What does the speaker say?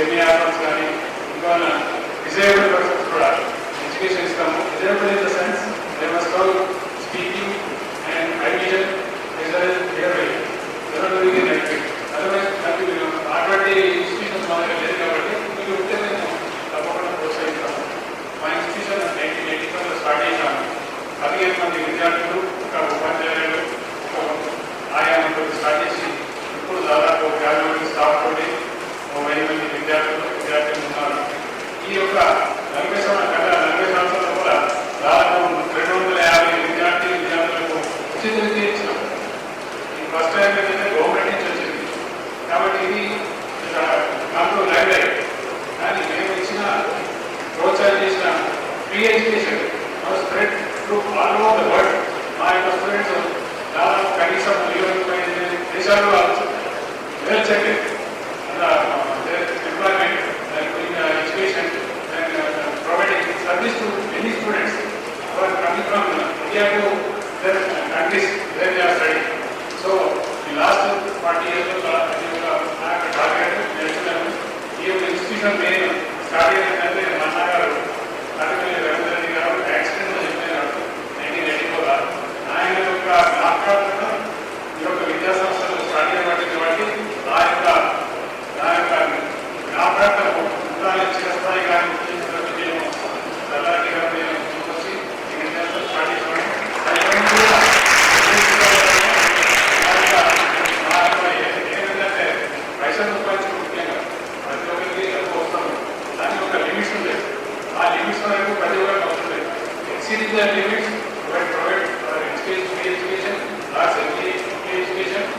Semi orphans కానీ ఇంకా disable persons కూడా ఎడ్యుకేషన్ ఇస్తాము disable in the sense they must how ఈ యొక్క నలభై సంవత్సరాల నలభై సంవత్సరాల కూడా దాదాపు రెండు వందల యాభై విద్యార్థి విద్యార్థులకు ఉచిత విద్య ఇచ్చినాం. ఈ ఫస్ట్ టైం ఏంటంటే గవర్నమెంట్ నుంచి వచ్చింది. కాబట్టి ఇది ఒక మాకు కానీ మేము ఇచ్చిన ప్రోత్సాహం చేసిన free education spread to all over the world మా యొక్క స్టూడెంట్స్ దాదాపు కనీసం ఇరవై దేశాల్లో we have to then practice, then we are studying. So, the last 40 years of our target, national, ये institution में starting करने में माना कर ताकि मैं रेगुलर नहीं करूँ एक्सटेंड में जितने करूँ नहीं नहीं बोला आए लोग का नाटक करना लोग का विद्या संस्थान स्टार्टिंग करने के बाद आए का आए का नाटक करना उतना अच्छे स्थायी का ఆ లిమిట్స్ వరకు ప్రతి ఒక్కరికి అవసరం లేదు exceeding the limits provide provide education free education or education